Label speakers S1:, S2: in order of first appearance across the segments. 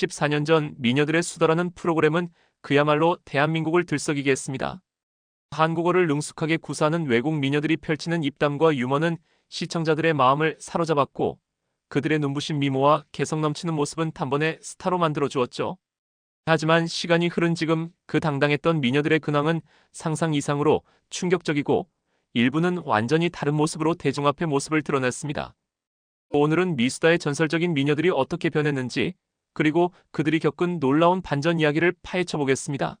S1: 14년 전 미녀들의 수다라는 프로그램은 그야말로 대한민국을 들썩이게 했습니다. 한국어를 능숙하게 구사하는 외국 미녀들이 펼치는 입담과 유머는 시청자들의 마음을 사로잡았고 그들의 눈부신 미모와 개성 넘치는 모습은 단번에 스타로 만들어 주었죠. 하지만 시간이 흐른 지금 그 당당했던 미녀들의 근황은 상상 이상으로 충격적이고 일부는 완전히 다른 모습으로 대중 앞에 모습을 드러냈습니다. 오늘은 미수다의 전설적인 미녀들이 어떻게 변했는지 그리고 그들이 겪은 놀라운 반전 이야기를 파헤쳐 보겠습니다.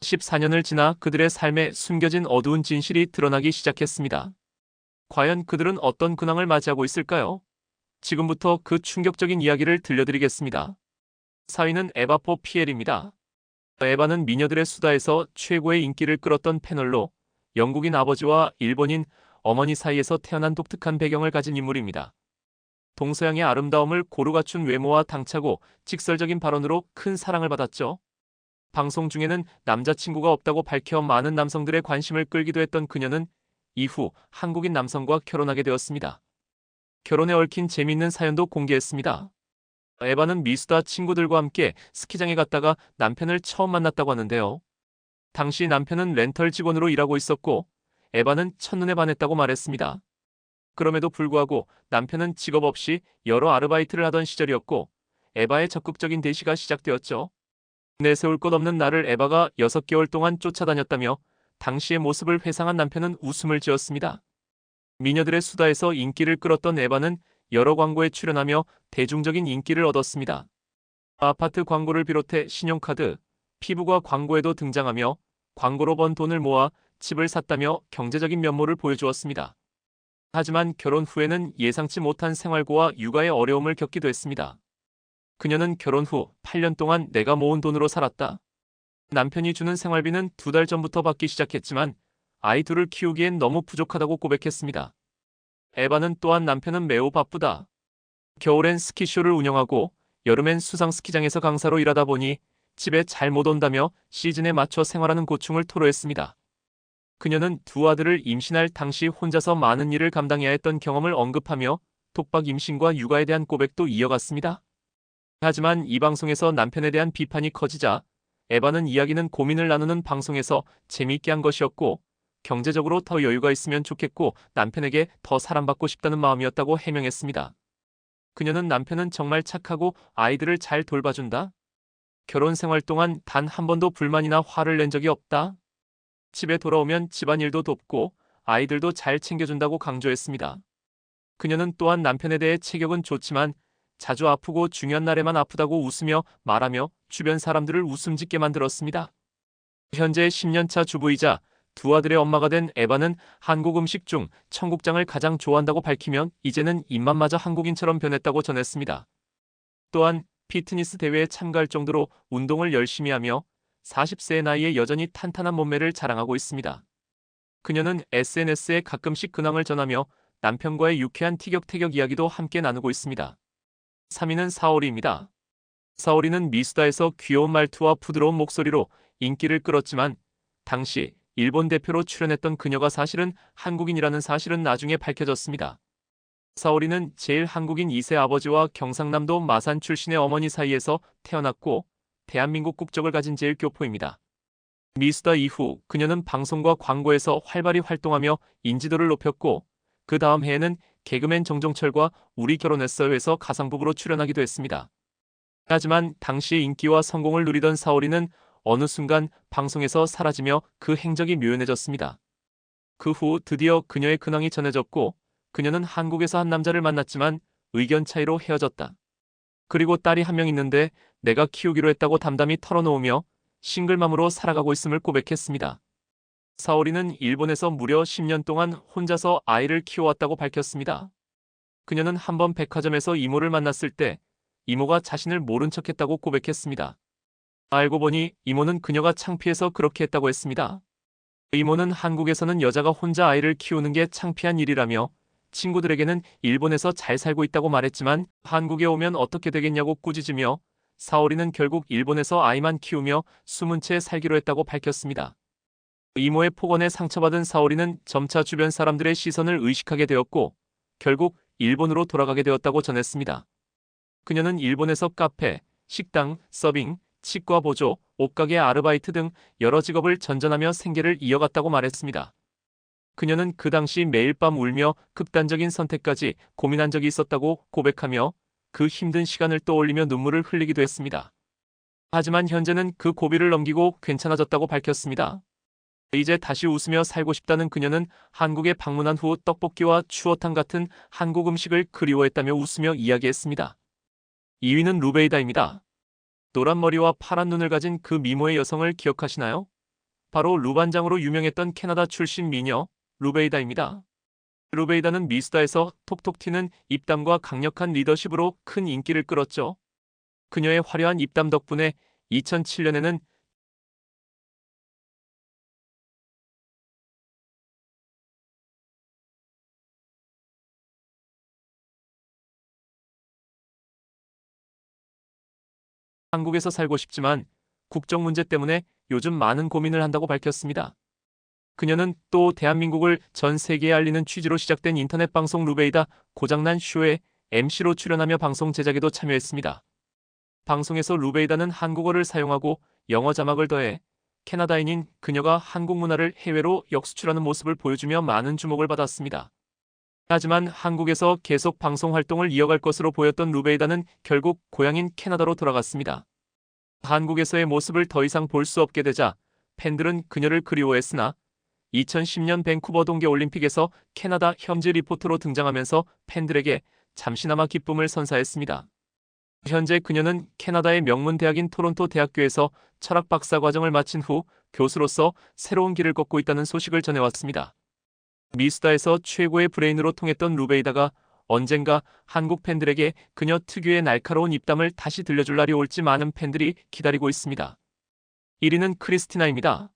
S1: 14년을 지나 그들의 삶에 숨겨진 어두운 진실이 드러나기 시작했습니다. 과연 그들은 어떤 근황을 맞이하고 있을까요? 지금부터 그 충격적인 이야기를 들려드리겠습니다. 사위는 에바포 피엘입니다. 에바는 미녀들의 수다에서 최고의 인기를 끌었던 패널로 영국인 아버지와 일본인 어머니 사이에서 태어난 독특한 배경을 가진 인물입니다. 동서양의 아름다움을 고루 갖춘 외모와 당차고 직설적인 발언으로 큰 사랑을 받았죠. 방송 중에는 남자친구가 없다고 밝혀 많은 남성들의 관심을 끌기도 했던 그녀는 이후 한국인 남성과 결혼하게 되었습니다. 결혼에 얽힌 재미있는 사연도 공개했습니다. 에바는 미수다 친구들과 함께 스키장에 갔다가 남편을 처음 만났다고 하는데요. 당시 남편은 렌털 직원으로 일하고 있었고 에바는 첫눈에 반했다고 말했습니다. 그럼에도 불구하고 남편은 직업 없이 여러 아르바이트를 하던 시절이었고 에바의 적극적인 대시가 시작되었죠. 내세울 것 없는 나를 에바가 6개월 동안 쫓아다녔다며 당시의 모습을 회상한 남편은 웃음을 지었습니다. 미녀들의 수다에서 인기를 끌었던 에바는 여러 광고에 출연하며 대중적인 인기를 얻었습니다. 아파트 광고를 비롯해 신용카드, 피부과 광고에도 등장하며 광고로 번 돈을 모아 집을 샀다며 경제적인 면모를 보여주었습니다. 하지만 결혼 후에는 예상치 못한 생활고와 육아의 어려움을 겪기도 했습니다. 그녀는 결혼 후 8년 동안 내가 모은 돈으로 살았다. 남편이 주는 생활비는 두 달 전부터 받기 시작했지만 아이 둘을 키우기엔 너무 부족하다고 고백했습니다. 에바는 또한 남편은 매우 바쁘다. 겨울엔 스키쇼를 운영하고 여름엔 수상 스키장에서 강사로 일하다 보니 집에 잘 못 온다며 시즌에 맞춰 생활하는 고충을 토로했습니다. 그녀는 두 아들을 임신할 당시 혼자서 많은 일을 감당해야 했던 경험을 언급하며 독박 임신과 육아에 대한 고백도 이어갔습니다. 하지만 이 방송에서 남편에 대한 비판이 커지자 에바는 이야기는 고민을 나누는 방송에서 재미있게 한 것이었고 경제적으로 더 여유가 있으면 좋겠고 남편에게 더 사랑받고 싶다는 마음이었다고 해명했습니다. 그녀는 남편은 정말 착하고 아이들을 잘 돌봐준다. 결혼 생활 동안 단 한 번도 불만이나 화를 낸 적이 없다. 집에 돌아오면 집안일도 돕고 아이들도 잘 챙겨준다고 강조했습니다. 그녀는 또한 남편에 대해 체격은 좋지만 자주 아프고 중요한 날에만 아프다고 웃으며 말하며 주변 사람들을 웃음 짓게 만들었습니다. 현재 10년차 주부이자 두 아들의 엄마가 된 에바는 한국 음식 중 청국장을 가장 좋아한다고 밝히면 이제는 입맛마저 한국인처럼 변했다고 전했습니다. 또한 피트니스 대회에 참가할 정도로 운동을 열심히 하며 40세의 나이에 여전히 탄탄한 몸매를 자랑하고 있습니다. 그녀는 SNS에 가끔씩 근황을 전하며 남편과의 유쾌한 티격태격 이야기도 함께 나누고 있습니다. 3위는 사오리입니다. 사오리는 미수다에서 귀여운 말투와 부드러운 목소리로 인기를 끌었지만 당시 일본 대표로 출연했던 그녀가 사실은 한국인이라는 사실은 나중에 밝혀졌습니다. 사오리는 제일 한국인 2세 아버지와 경상남도 마산 출신의 어머니 사이에서 태어났고 대한민국 국적을 가진 제일 교포입니다. 미수다 이후 그녀는 방송과 광고에서 활발히 활동하며 인지도를 높였고 그 다음 해에는 개그맨 정종철과 우리 결혼했어요에서 가상부부로 출연하기도 했습니다. 하지만 당시의 인기와 성공을 누리던 사오리는 어느 순간 방송에서 사라지며 그 행적이 묘연해졌습니다. 그 후 드디어 그녀의 근황이 전해졌고 그녀는 한국에서 한 남자를 만났지만 의견 차이로 헤어졌다. 그리고 딸이 한 명 있는데 내가 키우기로 했다고 담담히 털어놓으며 싱글맘으로 살아가고 있음을 고백했습니다. 사오리는 일본에서 무려 10년 동안 혼자서 아이를 키워왔다고 밝혔습니다. 그녀는 한 번 백화점에서 이모를 만났을 때 이모가 자신을 모른 척했다고 고백했습니다. 알고 보니 이모는 그녀가 창피해서 그렇게 했다고 했습니다. 이모는 한국에서는 여자가 혼자 아이를 키우는 게 창피한 일이라며 친구들에게는 일본에서 잘 살고 있다고 말했지만 한국에 오면 어떻게 되겠냐고 꾸짖으며 사오리는 결국 일본에서 아이만 키우며 숨은 채 살기로 했다고 밝혔습니다. 이모의 폭언에 상처받은 사오리는 점차 주변 사람들의 시선을 의식하게 되었고 결국 일본으로 돌아가게 되었다고 전했습니다. 그녀는 일본에서 카페, 식당, 서빙, 치과 보조, 옷가게 아르바이트 등 여러 직업을 전전하며 생계를 이어갔다고 말했습니다. 그녀는 그 당시 매일 밤 울며 극단적인 선택까지 고민한 적이 있었다고 고백하며 그 힘든 시간을 떠올리며 눈물을 흘리기도 했습니다. 하지만 현재는 그 고비를 넘기고 괜찮아졌다고 밝혔습니다. 이제 다시 웃으며 살고 싶다는 그녀는 한국에 방문한 후 떡볶이와 추어탕 같은 한국 음식을 그리워했다며 웃으며 이야기했습니다. 2위는 루베이다입니다. 노란 머리와 파란 눈을 가진 그 미모의 여성을 기억하시나요? 바로 루반장으로 유명했던 캐나다 출신 미녀 루베이다입니다. 루베이다는 미스다에서 톡톡 튀는 입담과 강력한 리더십으로 큰 인기를 끌었죠. 그녀의 화려한 입담 덕분에 2007년에는 한국에서 살고 싶지만 국적 문제 때문에 요즘 많은 고민을 한다고 밝혔습니다. 그녀는 또 대한민국을 전 세계에 알리는 취지로 시작된 인터넷 방송 루베이다 고장난 쇼에 MC로 출연하며 방송 제작에도 참여했습니다. 방송에서 루베이다는 한국어를 사용하고 영어 자막을 더해 캐나다인인 그녀가 한국 문화를 해외로 역수출하는 모습을 보여주며 많은 주목을 받았습니다. 하지만 한국에서 계속 방송 활동을 이어갈 것으로 보였던 루베이다는 결국 고향인 캐나다로 돌아갔습니다. 한국에서의 모습을 더 이상 볼 수 없게 되자 팬들은 그녀를 그리워했으나 2010년 밴쿠버 동계올림픽에서 캐나다 현지 리포터로 등장하면서 팬들에게 잠시나마 기쁨을 선사했습니다. 현재 그녀는 캐나다의 명문 대학인 토론토 대학교에서 철학 박사 과정을 마친 후 교수로서 새로운 길을 걷고 있다는 소식을 전해왔습니다. 미스다에서 최고의 브레인으로 통했던 루베이다가 언젠가 한국 팬들에게 그녀 특유의 날카로운 입담을 다시 들려줄 날이 올지 많은 팬들이 기다리고 있습니다. 1위는 크리스티나입니다.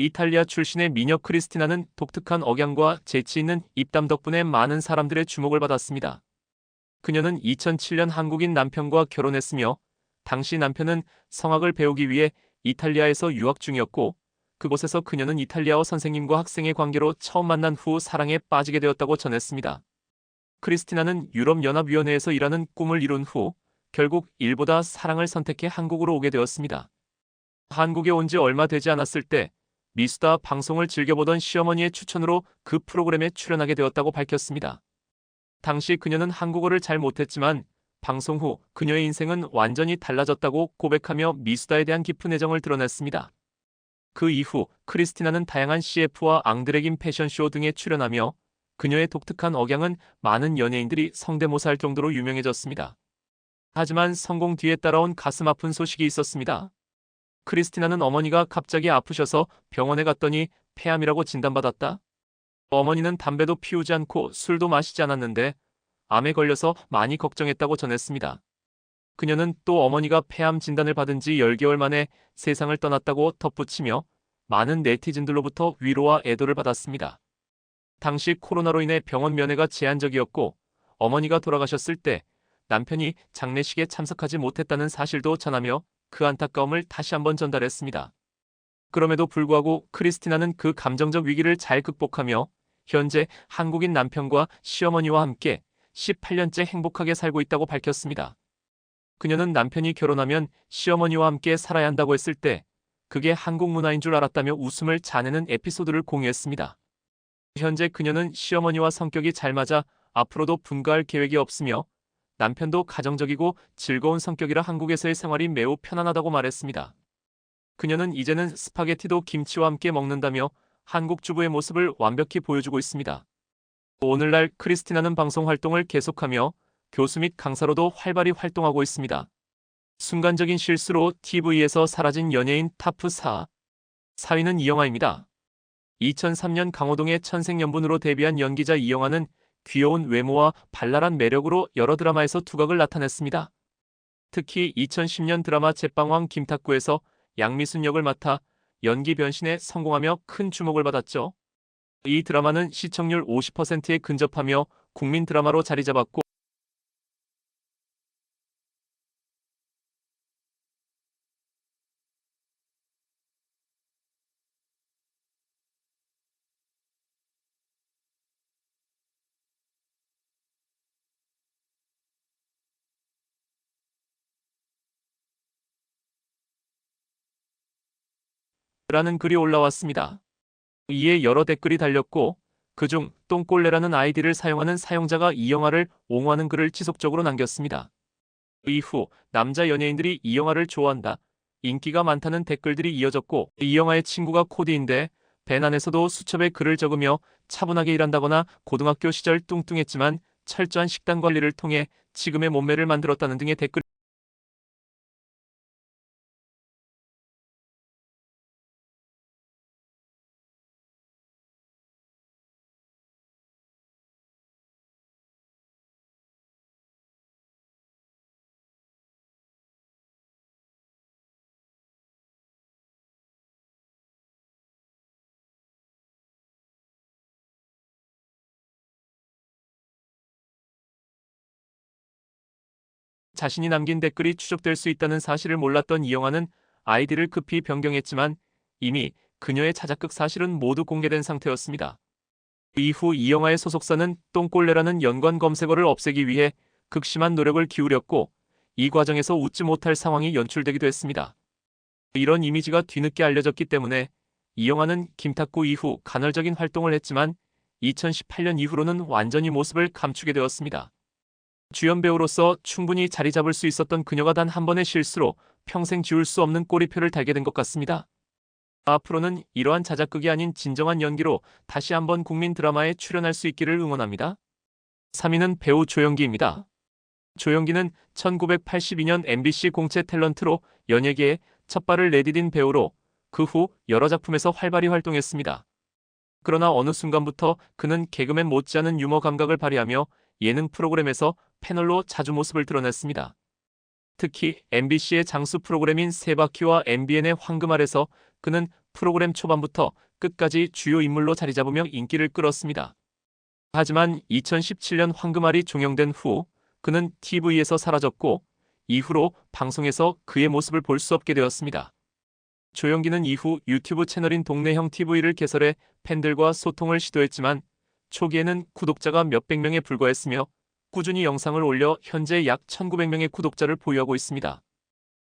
S1: 이탈리아 출신의 미녀 크리스티나는 독특한 억양과 재치 있는 입담 덕분에 많은 사람들의 주목을 받았습니다. 그녀는 2007년 한국인 남편과 결혼했으며 당시 남편은 성악을 배우기 위해 이탈리아에서 유학 중이었고 그곳에서 그녀는 이탈리아어 선생님과 학생의 관계로 처음 만난 후 사랑에 빠지게 되었다고 전했습니다. 크리스티나는 유럽연합위원회에서 일하는 꿈을 이룬 후 결국 일보다 사랑을 선택해 한국으로 오게 되었습니다. 한국에 온 지 얼마 되지 않았을 때 미스다 방송을 즐겨보던 시어머니의 추천으로 그 프로그램에 출연하게 되었다고 밝혔습니다. 당시 그녀는 한국어를 잘 못했지만 방송 후 그녀의 인생은 완전히 달라졌다고 고백하며 미수다에 대한 깊은 애정을 드러냈습니다. 그 이후 크리스티나는 다양한 CF와 앙드레긴 패션쇼 등에 출연하며 그녀의 독특한 억양은 많은 연예인들이 성대모사할 정도로 유명해졌습니다. 하지만 성공 뒤에 따라온 가슴 아픈 소식이 있었습니다. 크리스티나는 어머니가 갑자기 아프셔서 병원에 갔더니 폐암이라고 진단받았다. 어머니는 담배도 피우지 않고 술도 마시지 않았는데 암에 걸려서 많이 걱정했다고 전했습니다. 그녀는 또 어머니가 폐암 진단을 받은 지 10개월 만에 세상을 떠났다고 덧붙이며 많은 네티즌들로부터 위로와 애도를 받았습니다. 당시 코로나로 인해 병원 면회가 제한적이었고 어머니가 돌아가셨을 때 남편이 장례식에 참석하지 못했다는 사실도 전하며 그 안타까움을 다시 한번 전달했습니다. 그럼에도 불구하고 크리스티나는 그 감정적 위기를 잘 극복하며 현재 한국인 남편과 시어머니와 함께 18년째 행복하게 살고 있다고 밝혔습니다. 그녀는 남편이 결혼하면 시어머니와 함께 살아야 한다고 했을 때 그게 한국 문화인 줄 알았다며 웃음을 자내는 에피소드를 공유했습니다. 현재 그녀는 시어머니와 성격이 잘 맞아 앞으로도 분가할 계획이 없으며 남편도 가정적이고 즐거운 성격이라 한국에서의 생활이 매우 편안하다고 말했습니다. 그녀는 이제는 스파게티도 김치와 함께 먹는다며 한국 주부의 모습을 완벽히 보여주고 있습니다. 오늘날 크리스티나는 방송 활동을 계속하며 교수 및 강사로도 활발히 활동하고 있습니다. 순간적인 실수로 TV에서 사라진 연예인 타프 4. 4위는 이영아입니다. 2003년 강호동의 천생연분으로 데뷔한 연기자 이영아는 귀여운 외모와 발랄한 매력으로 여러 드라마에서 두각을 나타냈습니다. 특히 2010년 드라마 제빵왕 김탁구에서 양미순 역을 맡아 연기 변신에 성공하며 큰 주목을 받았죠. 이 드라마는 시청률 50%에 근접하며 국민 드라마로 자리 잡았고 라는 글이 올라왔습니다. 이에 여러 댓글이 달렸고 그중 똥꼴레라는 아이디를 사용하는 사용자가 이 영화를 옹호하는 글을 지속적으로 남겼습니다. 이후 남자 연예인들이 이 영화를 좋아한다. 인기가 많다는 댓글들이 이어졌고 이 영화의 친구가 코디인데 밴 안에서도 수첩에 글을 적으며 차분하게 일한다거나 고등학교 시절 뚱뚱했지만 철저한 식단 관리를 통해 지금의 몸매를 만들었다는 등의 댓글 자신이 남긴 댓글이 추적될 수 있다는 사실을 몰랐던 이영화는 아이디를 급히 변경했지만 이미 그녀의 자작극 사실은 모두 공개된 상태였습니다. 이후 이영화의 소속사는 똥꼴레라는 연관 검색어를 없애기 위해 극심한 노력을 기울였고 이 과정에서 웃지 못할 상황이 연출되기도 했습니다. 이런 이미지가 뒤늦게 알려졌기 때문에 이영화는 김탁구 이후 간헐적인 활동을 했지만 2018년 이후로는 완전히 모습을 감추게 되었습니다. 주연 배우로서 충분히 자리 잡을 수 있었던 그녀가 단 한 번의 실수로 평생 지울 수 없는 꼬리표를 달게 된 것 같습니다. 앞으로는 이러한 자작극이 아닌 진정한 연기로 다시 한번 국민 드라마에 출연할 수 있기를 응원합니다. 3위는 배우 조영기입니다. 조영기는 1982년 MBC 공채 탤런트로 연예계에 첫 발을 내디딘 배우로 그 후 여러 작품에서 활발히 활동했습니다. 그러나 어느 순간부터 그는 개그맨 못지않은 유머 감각을 발휘하며 예능 프로그램에서 패널로 자주 모습을 드러냈습니다. 특히 MBC의 장수 프로그램인 세바퀴와 MBN의 황금 알에서 그는 프로그램 초반부터 끝까지 주요 인물로 자리 잡으며 인기를 끌었습니다. 하지만 2017년 황금알이 종영된 후 그는 TV에서 사라졌고 이후로 방송에서 그의 모습을 볼 수 없게 되었습니다. 조영기는 이후 유튜브 채널인 동네형 TV를 개설해 팬들과 소통을 시도했지만 초기에는 구독자가 몇백 명에 불과했으며 꾸준히 영상을 올려 현재 약 1900명의 구독자를 보유하고 있습니다.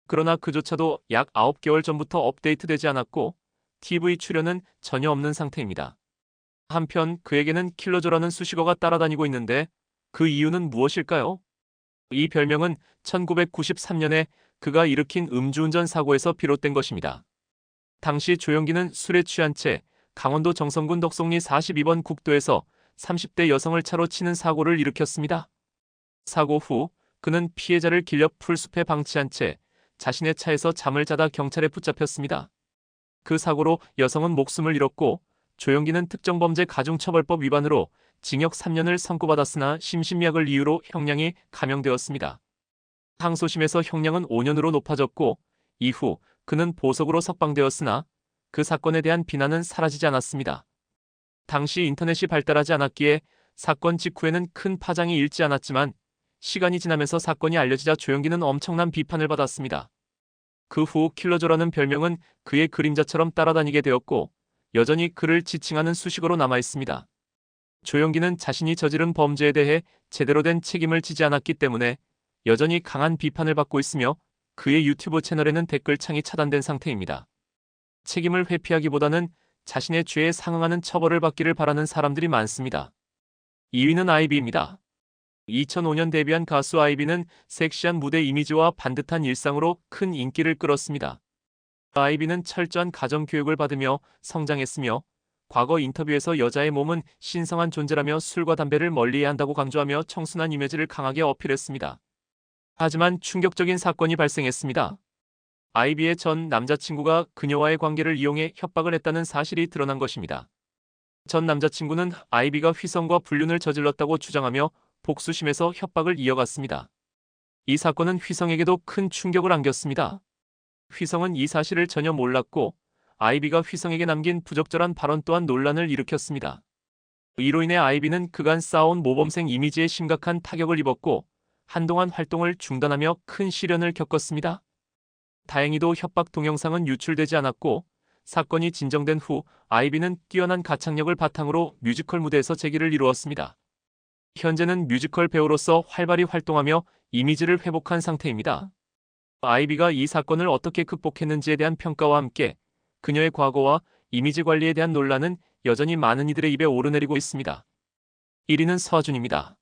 S1: 그러나 그조차도 약 9개월 전부터 업데이트되지 않았고 TV 출연은 전혀 없는 상태입니다. 한편 그에게는 킬러조라는 수식어가 따라다니고 있는데 그 이유는 무엇일까요? 이 별명은 1993년에 그가 일으킨 음주운전 사고에서 비롯된 것입니다. 당시 조영기는 술에 취한 채 강원도 정선군 덕송리 42번 국도에서 30대 여성을 차로 치는 사고를 일으켰습니다. 사고 후 그는 피해자를 길려 풀숲에 방치한 채 자신의 차에서 잠을 자다 경찰에 붙잡혔습니다. 그 사고로 여성은 목숨을 잃었고 조영기는 특정범죄 가중처벌법 위반으로 징역 3년을 선고받았으나 심신미약을 이유로 형량이 감형되었습니다. 항소심에서 형량은 5년으로 높아졌고 이후 그는 보석으로 석방되었으나 그 사건에 대한 비난은 사라지지 않았습니다. 당시 인터넷이 발달하지 않았기에 사건 직후에는 큰 파장이 일지 않았지만 시간이 지나면서 사건이 알려지자 조영기는 엄청난 비판을 받았습니다. 그 후 킬러조라는 별명은 그의 그림자처럼 따라다니게 되었고 여전히 그를 지칭하는 수식어로 남아 있습니다. 조영기는 자신이 저지른 범죄에 대해 제대로 된 책임을 지지 않았기 때문에 여전히 강한 비판을 받고 있으며 그의 유튜브 채널에는 댓글창이 차단된 상태입니다. 책임을 회피하기보다는 자신의 죄에 상응하는 처벌을 받기를 바라는 사람들이 많습니다. 2위는 아이비입니다. 2005년 데뷔한 가수 아이비는 섹시한 무대 이미지와 반듯한 일상으로 큰 인기를 끌었습니다. 아이비는 철저한 가정교육을 받으며 성장했으며 과거 인터뷰에서 여자의 몸은 신성한 존재라며 술과 담배를 멀리해야 한다고 강조하며 청순한 이미지를 강하게 어필했습니다. 하지만 충격적인 사건이 발생했습니다. 아이비의 전 남자친구가 그녀와의 관계를 이용해 협박을 했다는 사실이 드러난 것입니다. 전 남자친구는 아이비가 휘성과 불륜을 저질렀다고 주장하며 복수심에서 협박을 이어갔습니다. 이 사건은 휘성에게도 큰 충격을 안겼습니다. 휘성은 이 사실을 전혀 몰랐고 아이비가 휘성에게 남긴 부적절한 발언 또한 논란을 일으켰습니다. 이로 인해 아이비는 그간 쌓아온 모범생 이미지에 심각한 타격을 입었고 한동안 활동을 중단하며 큰 시련을 겪었습니다. 다행히도 협박 동영상은 유출되지 않았고 사건이 진정된 후 아이비는 뛰어난 가창력을 바탕으로 뮤지컬 무대에서 재기를 이루었습니다. 현재는 뮤지컬 배우로서 활발히 활동하며 이미지를 회복한 상태입니다. 아이비가 이 사건을 어떻게 극복했는지에 대한 평가와 함께 그녀의 과거와 이미지 관리에 대한 논란은 여전히 많은 이들의 입에 오르내리고 있습니다. 1위는 서하준입니다.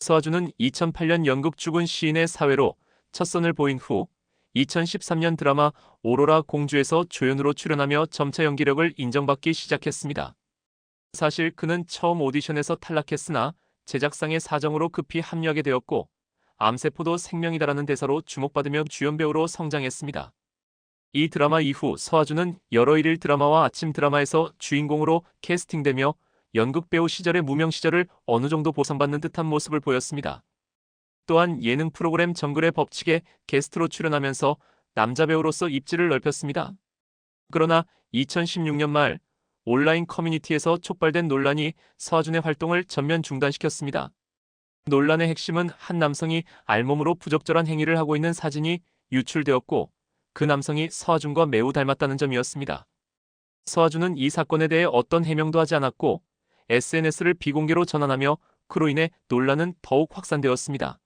S1: 서하준은 2008년 연극 죽은 시인의 사회로 첫 선을 보인 후 2013년 드라마 오로라 공주에서 조연으로 출연하며 점차 연기력을 인정받기 시작했습니다. 사실 그는 처음 오디션에서 탈락했으나 제작상의 사정으로 급히 합류하게 되었고 암세포도 생명이다라는 대사로 주목받으며 주연 배우로 성장했습니다. 이 드라마 이후 서하준은 여러 일일 드라마와 아침 드라마에서 주인공으로 캐스팅되며 연극 배우 시절의 무명 시절을 어느 정도 보상받는 듯한 모습을 보였습니다. 또한 예능 프로그램 정글의 법칙에 게스트로 출연하면서 남자 배우로서 입지를 넓혔습니다. 그러나 2016년 말 온라인 커뮤니티에서 촉발된 논란이 서하준의 활동을 전면 중단시켰습니다. 논란의 핵심은 한 남성이 알몸으로 부적절한 행위를 하고 있는 사진이 유출되었고 그 남성이 서하준과 매우 닮았다는 점이었습니다. 서하준은 이 사건에 대해 어떤 해명도 하지 않았고 SNS를 비공개로 전환하며 그로 인해 논란은 더욱 확산되었습니다.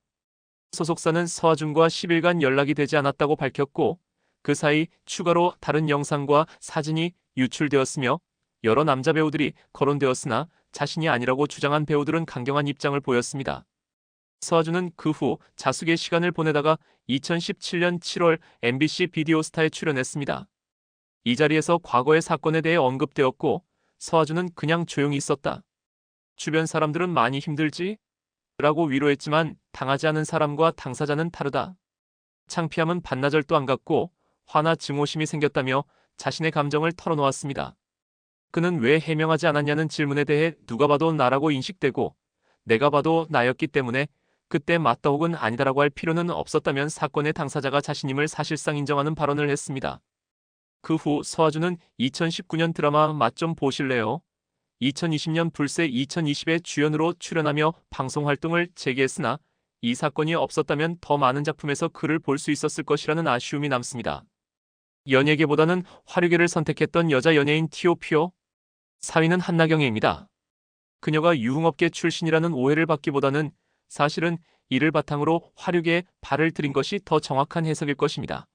S1: 소속사는 서하준과 10일간 연락이 되지 않았다고 밝혔고 그 사이 추가로 다른 영상과 사진이 유출되었으며 여러 남자 배우들이 거론되었으나 자신이 아니라고 주장한 배우들은 강경한 입장을 보였습니다. 서하준은 그 후 자숙의 시간을 보내다가 2017년 7월 MBC 비디오스타에 출연했습니다. 이 자리에서 과거의 사건에 대해 언급되었고 서하준은 그냥 조용히 있었다. 주변 사람들은 많이 힘들지? 라고 위로했지만 당하지 않은 사람과 당사자는 다르다. 창피함은 반나절도 안 갔고 화나 증오심이 생겼다며 자신의 감정을 털어놓았습니다. 그는 왜 해명하지 않았냐는 질문에 대해 누가 봐도 나라고 인식되고 내가 봐도 나였기 때문에 그때 맞다 혹은 아니다라고 할 필요는 없었다면 사건의 당사자가 자신임을 사실상 인정하는 발언을 했습니다. 그 후 서하준은 2019년 드라마 맛 좀 보실래요? 2020년 불새 2020의 주연으로 출연하며 방송 활동을 재개했으나 이 사건이 없었다면 더 많은 작품에서 그를 볼 수 있었을 것이라는 아쉬움이 남습니다. 연예계보다는 화류계를 선택했던 여자 연예인 티오피오 4위는 한나경애입니다. 그녀가 유흥업계 출신이라는 오해를 받기보다는 사실은 이를 바탕으로 화류계에 발을 들인 것이 더 정확한 해석일 것입니다.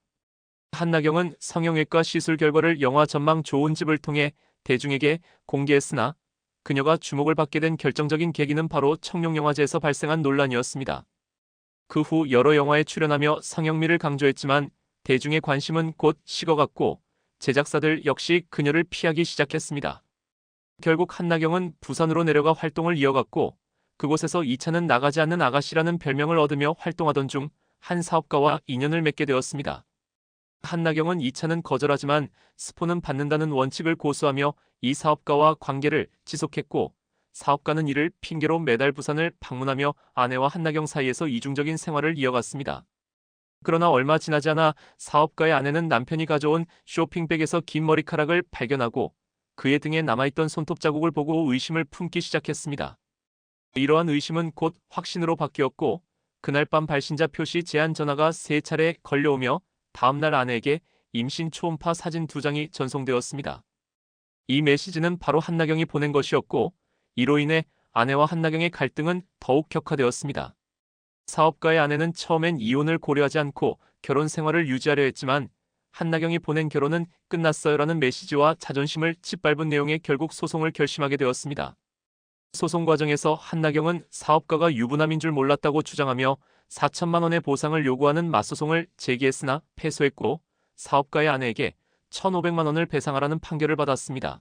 S1: 한나경은 성형외과 시술 결과를 영화 전망 좋은 집을 통해 대중에게 공개했으나 그녀가 주목을 받게 된 결정적인 계기는 바로 청룡영화제에서 발생한 논란이었습니다. 그 후 여러 영화에 출연하며 성형미를 강조했지만 대중의 관심은 곧 식어갔고 제작사들 역시 그녀를 피하기 시작했습니다. 결국 한나경은 부산으로 내려가 활동을 이어갔고 그곳에서 2차는 나가지 않는 아가씨라는 별명을 얻으며 활동하던 중 한 사업가와 인연을 맺게 되었습니다. 한나경은 2차는 거절하지만 스폰은 받는다는 원칙을 고수하며 이 사업가와 관계를 지속했고 사업가는 이를 핑계로 매달 부산을 방문하며 아내와 한나경 사이에서 이중적인 생활을 이어갔습니다. 그러나 얼마 지나지 않아 사업가의 아내는 남편이 가져온 쇼핑백에서 긴 머리카락을 발견하고 그의 등에 남아있던 손톱 자국을 보고 의심을 품기 시작했습니다. 이러한 의심은 곧 확신으로 바뀌었고 그날 밤 발신자 표시 제한 전화가 세 차례 걸려오며 다음날 아내에게 임신 초음파 사진 두 장이 전송되었습니다. 이 메시지는 바로 한나경이 보낸 것이었고 이로 인해 아내와 한나경의 갈등은 더욱 격화되었습니다. 사업가의 아내는 처음엔 이혼을 고려하지 않고 결혼 생활을 유지하려 했지만 한나경이 보낸 결혼은 끝났어요라는 메시지와 자존심을 짓밟은 내용에 결국 소송을 결심하게 되었습니다. 소송 과정에서 한나경은 사업가가 유부남인 줄 몰랐다고 주장하며 4천만 원의 보상을 요구하는 맞소송을 제기했으나 패소했고 사업가의 아내에게 1,500만 원을 배상하라는 판결을 받았습니다.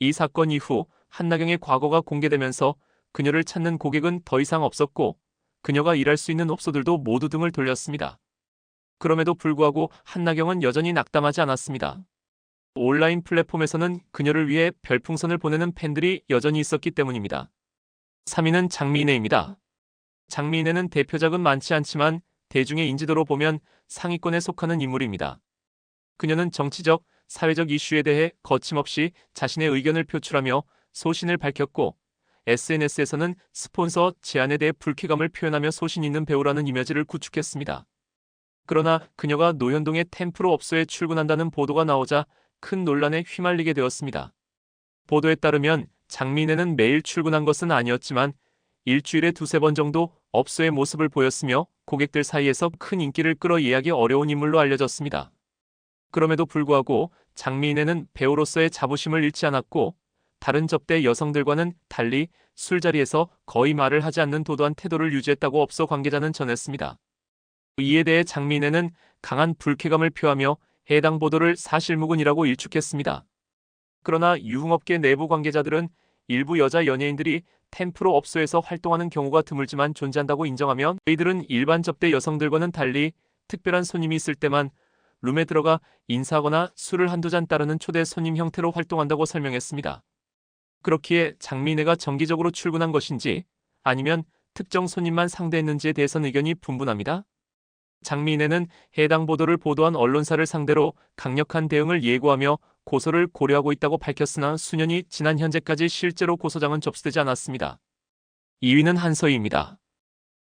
S1: 이 사건 이후 한나경의 과거가 공개되면서 그녀를 찾는 고객은 더 이상 없었고 그녀가 일할 수 있는 업소들도 모두 등을 돌렸습니다. 그럼에도 불구하고 한나경은 여전히 낙담하지 않았습니다. 온라인 플랫폼에서는 그녀를 위해 별풍선을 보내는 팬들이 여전히 있었기 때문입니다. 3위는 장미인혜입니다. 장미인혜는 대표작은 많지 않지만 대중의 인지도로 보면 상위권에 속하는 인물입니다. 그녀는 정치적, 사회적 이슈에 대해 거침없이 자신의 의견을 표출하며 소신을 밝혔고 SNS에서는 스폰서 제안에 대해 불쾌감을 표현하며 소신 있는 배우라는 이미지를 구축했습니다. 그러나 그녀가 노현동의 템프로 업소에 출근한다는 보도가 나오자 큰 논란에 휘말리게 되었습니다. 보도에 따르면 장민혜는 매일 출근한 것은 아니었지만 일주일에 두세 번 정도 업소의 모습을 보였으며 고객들 사이에서 큰 인기를 끌어 예약이 어려운 인물로 알려졌습니다. 그럼에도 불구하고 장미인에는 배우로서의 자부심을 잃지 않았고 다른 접대 여성들과는 달리 술자리에서 거의 말을 하지 않는 도도한 태도를 유지했다고 업소 관계자는 전했습니다. 이에 대해 장미인에는 강한 불쾌감을 표하며 해당 보도를 사실무근이라고 일축했습니다. 그러나 유흥업계 내부 관계자들은 일부 여자 연예인들이 템프로 업소에서 활동하는 경우가 드물지만 존재한다고 인정하며 저희들은 일반 접대 여성들과는 달리 특별한 손님이 있을 때만 룸에 들어가 인사하거나 술을 한두 잔 따르는 초대 손님 형태로 활동한다고 설명했습니다. 그렇기에 장미네가 정기적으로 출근한 것인지 아니면 특정 손님만 상대했는지에 대해서는 의견이 분분합니다. 장미인에는 해당 보도를 보도한 언론사를 상대로 강력한 대응을 예고하며 고소를 고려하고 있다고 밝혔으나 수년이 지난 현재까지 실제로 고소장은 접수되지 않았습니다. 2위는 한서희입니다.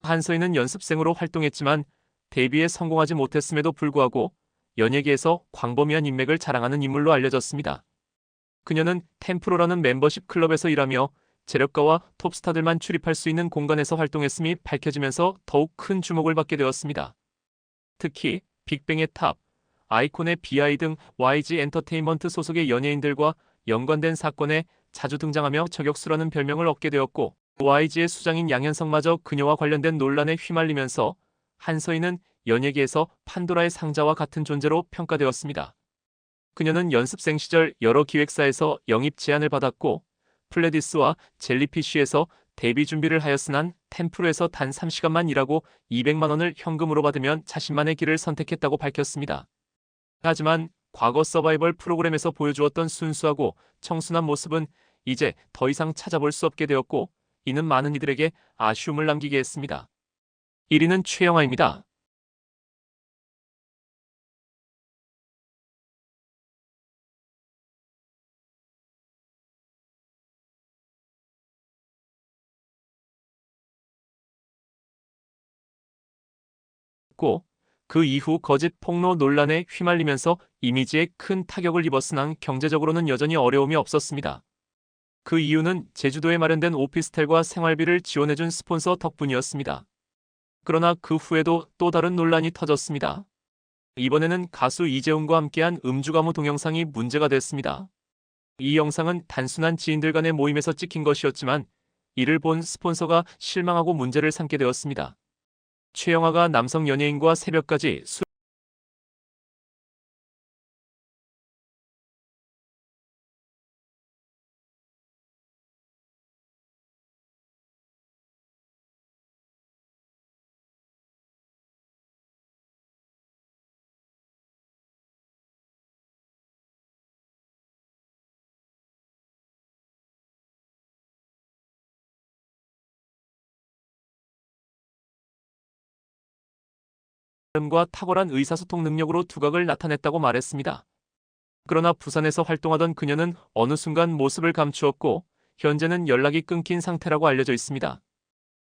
S1: 한서희는 연습생으로 활동했지만 데뷔에 성공하지 못했음에도 불구하고 연예계에서 광범위한 인맥을 자랑하는 인물로 알려졌습니다. 그녀는 템프로라는 멤버십 클럽에서 일하며 재력가와 톱스타들만 출입할 수 있는 공간에서 활동했음이 밝혀지면서 더욱 큰 주목을 받게 되었습니다. 특히 빅뱅의 탑, 아이콘의 비아이 등 YG 엔터테인먼트 소속의 연예인들과 연관된 사건에 자주 등장하며 저격수라는 별명을 얻게 되었고 YG의 수장인 양현성마저 그녀와 관련된 논란에 휘말리면서 한서희는 연예계에서 판도라의 상자와 같은 존재로 평가되었습니다. 그녀는 연습생 시절 여러 기획사에서 영입 제안을 받았고 플레디스와 젤리피쉬에서 데뷔 준비를 하였으나 템프로에서 단 3시간만 일하고 200만 원을 현금으로 받으면 자신만의 길을 선택했다고 밝혔습니다. 하지만 과거 서바이벌 프로그램에서 보여주었던 순수하고 청순한 모습은 이제 더 이상 찾아볼 수 없게 되었고 이는 많은 이들에게 아쉬움을 남기게 했습니다. 1위는 최영아입니다. 고, 그 이후 거짓 폭로 논란에 휘말리면서 이미지에 큰 타격을 입었으나 경제적으로는 여전히 어려움이 없었습니다. 그 이유는 제주도에 마련된 오피스텔과 생활비를 지원해준 스폰서 덕분이었습니다. 그러나 그 후에도 또 다른 논란이 터졌습니다. 이번에는 가수 이재훈과 함께한 음주가무 동영상이 문제가 됐습니다. 이 영상은 단순한 지인들 간의 모임에서 찍힌 것이었지만 이를 본 스폰서가 실망하고 문제를 삼게 되었습니다. 최영아가 남성 연예인과 새벽까지 술 과 탁월한 의사소통 능력으로 두각을 나타냈다고 말했습니다. 그러나 부산에서 활동하던 그녀는 어느 순간 모습을 감추었고 현재는 연락이 끊긴 상태라고 알려져 있습니다.